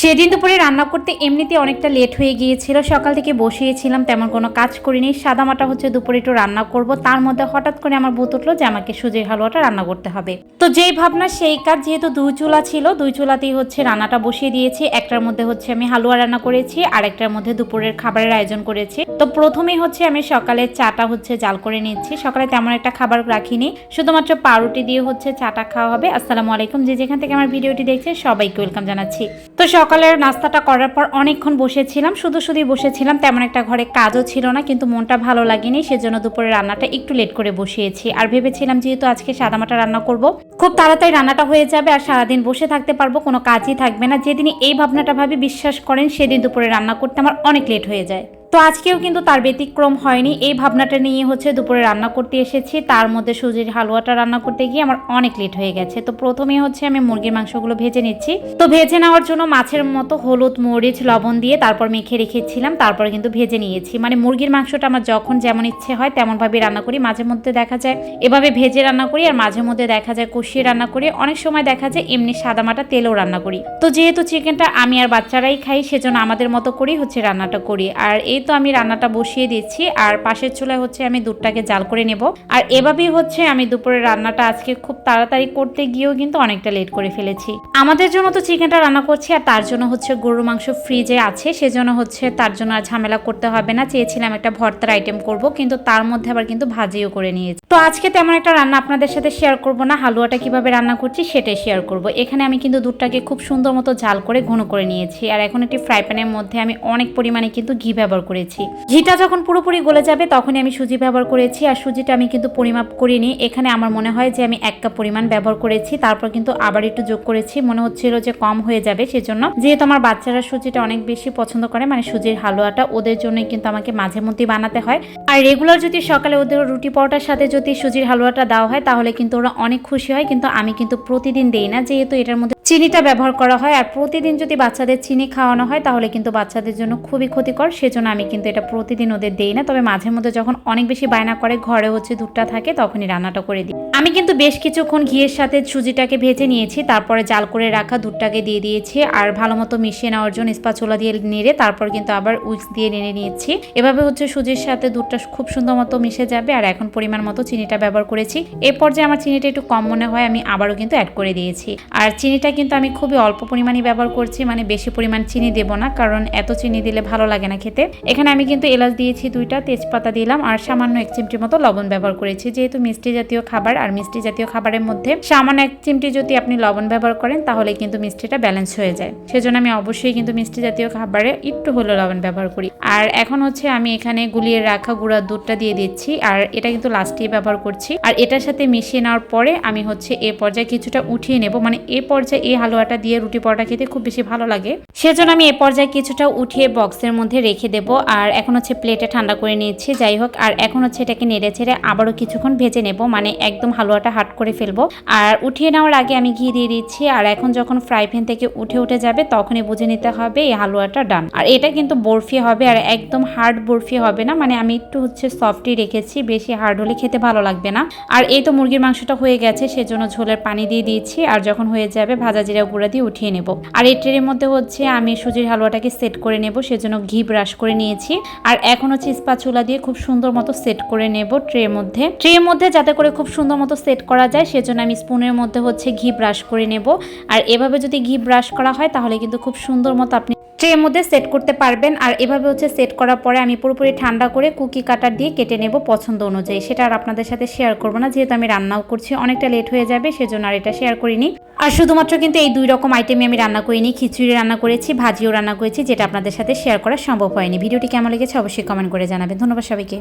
সেদিন দুপুরে রান্না করতে এমনিতে অনেকটা লেট হয়ে গিয়েছিল। সকাল থেকে বসিয়েছিলাম, তেমন কোনো কাজ করিনি। সাদামাটা হচ্ছে দুপুরে একটু রান্না করব। তার মধ্যে হঠাৎ করে আমার বোত উঠল যে আমাকে সুজির হালুয়াটা রান্না করতে হবে। তো যেই ভাবনা, সেই কাজ যেহেতু দুই চুলা ছিল, দুই চুলাতেই হচ্ছে রান্নাটা বসিয়ে দিয়েছি। একটার মধ্যে হচ্ছে আমি হালুয়া রান্না করেছি আর একটার মধ্যে দুপুরের খাবারের আয়োজন করেছি। তো প্রথমেই হচ্ছে আমি সকালে চাটা হচ্ছে জাল করে নিচ্ছি। সকালে তেমন একটা খাবার রাখিনি, শুধুমাত্র পাউরুটি দিয়ে হচ্ছে চাটা খাওয়া হবে। আসসালামু আলাইকুম, যে যেখান থেকে আমার ভিডিওটি দেখছে সবাইকে ওয়েলকাম জানাচ্ছি। তো সকালের নাস্তাটা করার পর অনেকক্ষণ বসেছিলাম, শুধু শুধুই বসেছিলাম, তেমন একটা ঘরে কাজও ছিল না, কিন্তু মনটা ভালো লাগেনি, সেজন্য দুপুরে রান্নাটা একটু লেট করে বসিয়েছি। আর ভেবেছিলাম যেহেতু আজকে সাদামাটা রান্না করব, খুব তাড়াতাড়ি রান্নাটা হয়ে যাবে আর সারাদিন বসে থাকতে পারব, কোনো কাজই থাকবে না। যেদিন এই ভাবনাটা ভাবি, বিশ্বাস করেন, সেদিন দুপুরে রান্না করতে আমার অনেক লেট হয়ে যায়। তো আজকেও কিন্তু তার ব্যতিক্রম হয়নি। এই ভাবনাটা নিয়ে হচ্ছে দুপুরে রান্না করতে এসেছি। তার মধ্যে সুজির হালুয়াটা রান্না করতে গিয়ে আমার অনেক লেট হয়ে গেছে। তো প্রথমে হচ্ছে আমি মুরগির মাংসগুলো ভেজে নিচ্ছি। তো ভেজে নেওয়ার জন্য মাছের মতো হলুদ, মরিচ, লবণ দিয়ে তারপর মেখে রেখেছিলাম। তারপর কিন্তু ভেজে নিয়েছি। মানে মুরগির মাংসটা আমার যখন যেমন ইচ্ছে হয় তেমনভাবে রান্না করি। মাঝে মধ্যে দেখা যায় এভাবে ভেজে রান্না করি আর মাঝে মধ্যে দেখা যায় কষিয়ে রান্না করি। অনেক সময় দেখা যায় এমনি সাদামাটা তেলেও রান্না করি। তো যেহেতু চিকেনটা আমি আর বাচ্চারাই খাই, সেজন্য আমাদের মতো করেই হচ্ছে রান্নাটা করি। আর এই তো আমি রান্নাটা বসিয়ে দিচ্ছি, আর পাশের চুলায় হচ্ছে আমি দুধটাকে জাল করে নেব। আর এভাবেই হচ্ছে আমি দুপুরের রান্নাটা আজকে খুব তাড়াতাড়ি করতে গিয়েও কিন্তু অনেকটা লেট করে ফেলেছি। আমাদের জন্য তো চিকেনটা রান্না করছি, আর তার জন্য হচ্ছে গরুর মাংস ফ্রিজে আছে, সেজন্য হচ্ছে তার জন্য আর ঝামেলা করতে হবে না। চেয়েছিলাম একটা ভর্তার আইটেম করব, কিন্তু তার মধ্যে আবার কিন্তু ভাজিও করে নিয়েছি। তো আজকে তেমন একটা রান্না আপনাদের সাথে শেয়ার করব না, হালুয়াটা কীভাবে রান্না করছি সেটাই শেয়ার করব। এখানে আমি কিন্তু দুধটাকে খুব সুন্দর মতো জাল করে ঘন করে নিয়েছি, আর এখন একটি ফ্রাই প্যানের মধ্যে আমি অনেক পরিমাণে কিন্তু ঘি ব্যবহার করেছি। ঘিটা যখন পুরোপুরি গলে যাবে তখনই আমি সুজি ব্যবহার করেছি আর সুজিটা আমি কিন্তু পরিমাপ করিনি। এখানে আমার মনে হয় যে আমি এক কাপ পরিমাণ ব্যবহার করেছি, তারপর কিন্তু আবার একটু যোগ করেছি। মনে হচ্ছিল যে কম হয়ে যাবে সেজন্য। যেহেতু আমার বাচ্চারা সুজিটা অনেক বেশি পছন্দ করে মানে সুজির হালুয়াটা, ওদের জন্যই কিন্তু আমাকে মাঝে মধ্যেই বানাতে হয়। আর রেগুলার যদি সকালে ওদের রুটি পরোটার সাথে যদি সুজির হালুয়াটা দেওয়া হয়, তাহলে কিন্তু ওরা অনেক খুশি হয়। কিন্তু আমি কিন্তু প্রতিদিন দেই না, যেহেতু এটার মধ্যে চিনিটা ব্যবহার করা হয় আর প্রতিদিন যদি বাচ্চাদের চিনি খাওয়ানো হয়, তাহলে কিন্তু বাচ্চাদের জন্য খুবই ক্ষতিকর। সেজন্য আমি কিন্তু এটা প্রতিদিন ওদের দেই না। তবে মাঝে মধ্যে যখন অনেক বেশি বায়না করে, ঘরে হচ্ছে দুধটা থাকে, তখনই রান্নাটা করে দিই। আমি কিন্তু বেশ কিছুক্ষণ ঘিয়ের সাথে সুজিটাকে ভেজে নিয়েছি, তারপরে জাল করে রাখা দুধটাকে দিয়ে দিয়েছি আর ভালো মতো মিশিয়ে নেওয়ার জন্য স্পাচুলা দিয়ে নেড়ে তারপর কিন্তু আবার উইক্স দিয়ে নেড়ে নিয়েছি। এভাবে হচ্ছে সুজির সাথে দুধটা খুব সুন্দর মতো মিশে যাবে আর এখন পরিমাণ মতো চিনিটা ব্যবহার করেছি। এরপর যে আমার চিনিটা একটু কম মনে হয়, আমি আবারও কিন্তু অ্যাড করে দিয়েছি। আর চিনিটা কিন্তু আমি খুবই অল্প পরিমাণে ব্যবহার করছি মানে বেশি পরিমাণ চিনি দেবো না, কারণ এত চিনি দিলে ভালো লাগে না খেতে। এখানে আমি কিন্তু এলাচ দিয়েছি দুইটা, তেজপাতা দিলাম, আর সামান্য এক চিমটি মতো লবণ ব্যবহার করেছি, যেহেতু মিষ্টি জাতীয় খাবার, আর মিষ্টি জাতীয় খাবারের মধ্যে সামান্য এক চিমটি যদি আপনি লবণ ব্যবহার করেন তাহলে কিন্তু মিষ্টিটা ব্যালেন্স হয়ে যায়। সেজন্য আমি অবশ্যই কিন্তু মিষ্টি জাতীয় খাবারে একটু হলেও লবণ ব্যবহার করি। আর এখন হচ্ছে আমি এখানে গুলিয়ে রাখা গুঁড়ার দুধটা দিয়ে দিচ্ছি, আর এটা কিন্তু লাস্টে ব্যবহার করছি। আর এটার সাথে মিশিয়ে নেওয়ার পরে আমি হচ্ছে এ পর্যায়ে কিছুটা উঠিয়ে নেব মানে এ পর্যায়ে এই হালুয়াটা দিয়ে রুটি পরোটা খেতে খুব বেশি ভালো লাগে। সেজন্য আমি এ পর্যায়ে কিছুটা উঠিয়ে বক্সের মধ্যে রেখে দেব, আর এখন হচ্ছে প্লেটে ঠান্ডা করে নিয়েছি, যাই হোক। আর এখন হচ্ছে এটাকে নেড়ে ছেড়ে আবারও কিছুক্ষণ ভেজে নেব মানে একদম হালুয়াটা হাট করে ফেলব। আর উঠিয়ে নেওয়ার আগে আমি ঘি দিয়ে দিচ্ছি, আর এখন যখন ফ্রাই প্যান থেকে উঠে উঠে যাবে, তখনই বুঝে নিতে হবে এই হালুয়াটা ডান আর এটা কিন্তু বরফি হবে, আর একদম হার্ড বরফি হবে না। মানে আমি একটু হচ্ছে সফটই রেখেছি, বেশি হার্ড হলে খেতে ভালো লাগবে না। আর এই তো মুরগির মাংসটা হয়ে গেছে, সেজন্য ঝোলের পানি দিয়ে দিয়েছি। আর যখন হয়ে যাবে, ভাজা জিরা গুঁড়া দিয়ে উঠিয়ে নেব। আর এই ট্রের মধ্যে হচ্ছে আমি সুজির হালুয়াটাকে সেট করে নেব, সেজন্য ঘি ব্রাশ করে নিয়েছি। আর এখন হচ্ছে স্পাচুলা দিয়ে খুব সুন্দর মতো সেট করে নেব ট্রের মধ্যে। ট্রের মধ্যে যাতে করে খুব সুন্দর মতো সেট করা যায়, সেজন্য আমি স্পুনের মধ্যে হচ্ছে ঘি ব্রাশ করে নেব। আর এভাবে যদি ঘি ব্রাশ করা হয়, তাহলে কিন্তু খুব সুন্দর মতো আপনি ট্রের মধ্যে সেট করতে পারবেন। আর এভাবে হচ্ছে সেট করার পরে আমি পুরোপুরি ঠান্ডা করে কুকি কাটার দিয়ে কেটে নেব পছন্দ অনুযায়ী। সেটা আর আপনাদের সাথে শেয়ার করব না, যেহেতু আমি রান্নাও করছি। অনেকটা লেট হয়ে যাবে, সেজন্য আর এটা শেয়ার করিনি। আর শুধুমাত্র কিন্তু এই দুই রকম আইটেমই আমি রান্না করিনি। খিচুড়ি রান্না করেছি, ভাজিও রান্না করেছি, যেটা আপনাদের সাথে শেয়ার করা সম্ভব হয়নি। ভিডিওটি কেমন লেগেছে অবশ্যই কমেন্ট করে জানাবেন। ধন্যবাদ সবাইকে।